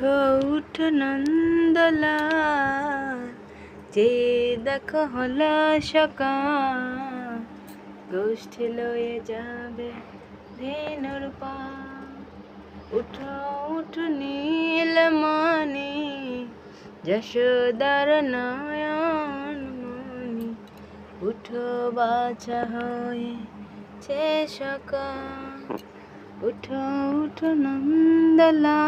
উঠো উঠো নন্দলাল যে দেখো হলো সকাল, গোষ্ঠী লয়ে যাবে ধেনুর পা। উঠো উঠো নীল মনি যশোদার নয়ন মনি উঠো বাছা হয়ে ছে সকাল, উঠো উঠো নন্দলা।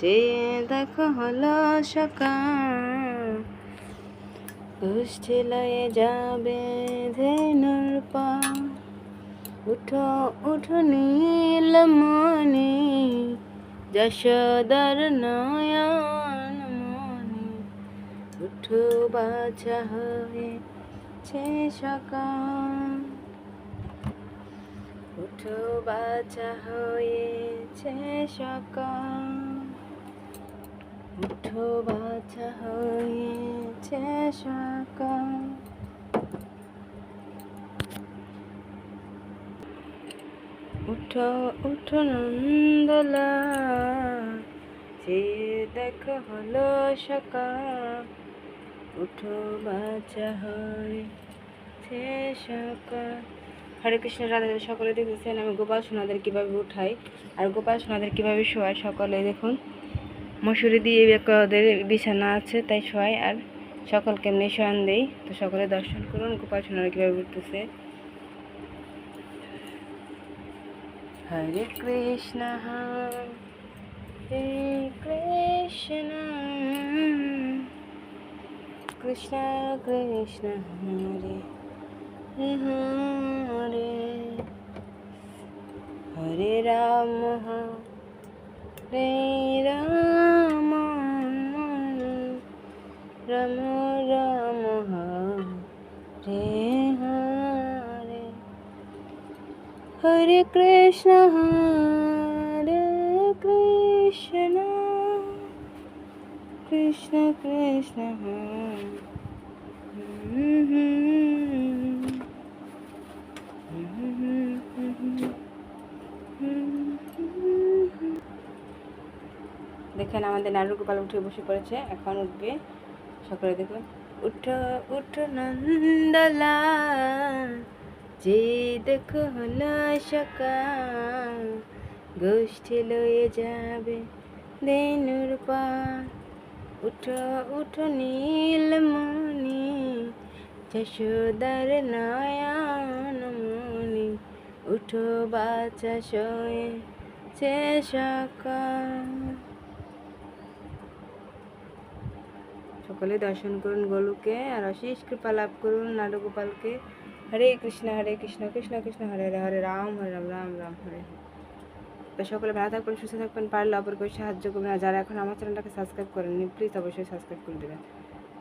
যে দেখো হলো সকাল গোষ্ঠী লয়ে যাবে ধেনুর পা। উঠো উঠো নীল মনি যশোদার নয়ন মনি উঠো, বাছা হয়েছে সকাল। উঠো, বাছা হয়েছে সকাল। উঠো বাছা হয়েছে সকাল। উঠো উঠো নন্দলা, যে দেখো হলো সকাল। উঠো বাচ্চা হয়েছে সকাল। হরে কৃষ্ণ রাধা, সকলে দেখতেছেন, আমি গোপাল সোনাদের কীভাবে উঠাই আর গোপাল সোনাদের কীভাবে শোয়াই সকলে দেখুন। মশুরি দিয়ে ওদের বিছানা আছে, তাই শোয়াই। আর সকলকে এমনি শয়ন দেই। তো সকলে দর্শন করুন, গোপাল সোনারা কীভাবে উঠতেছে। হরে কৃষ্ণ হরে কৃষ্ণ কৃষ্ণ কৃষ্ণ, হরে হরে। হরে কৃষ্ণ হরে কৃষ্ণ কৃষ্ণ কৃষ্ণ দেখেন আমাদের নাড়ু গোপাল উঠে বসে পড়েছে, এখন উঠবে। সকলে দেখুন। উঠো উঠো নন্দলা যে দেখো হলো সকাল গোষ্ঠী লয়ে যাবে দেনুর পার উঠো উঠো নীলমণি যশোদার নয়ন মণি। উঠো বাচ্চা শোয়ে সে সকাল। সকলে দর্শন করুন গোলুকে, আর অশেষ কৃপা লাভ করুন নারগোপালকে হরে কৃষ্ণ হরে কৃষ্ণ কৃষ্ণ কৃষ্ণ, হরে হরে হরে রাম হরে রাম রাম রাম, হরে। তো সকলে ভালো থাকবেন, সুস্থ থাকবেন, পারলে অপরকে সাহায্য করবেন। আর যারা এখন আমার চ্যানেলটাকে সাবস্ক্রাইব করেননি প্লিজ অবশ্যই সাবস্ক্রাইব করে দেবেন।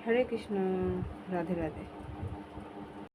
হরে কৃষ্ণ, রাধে রাধে।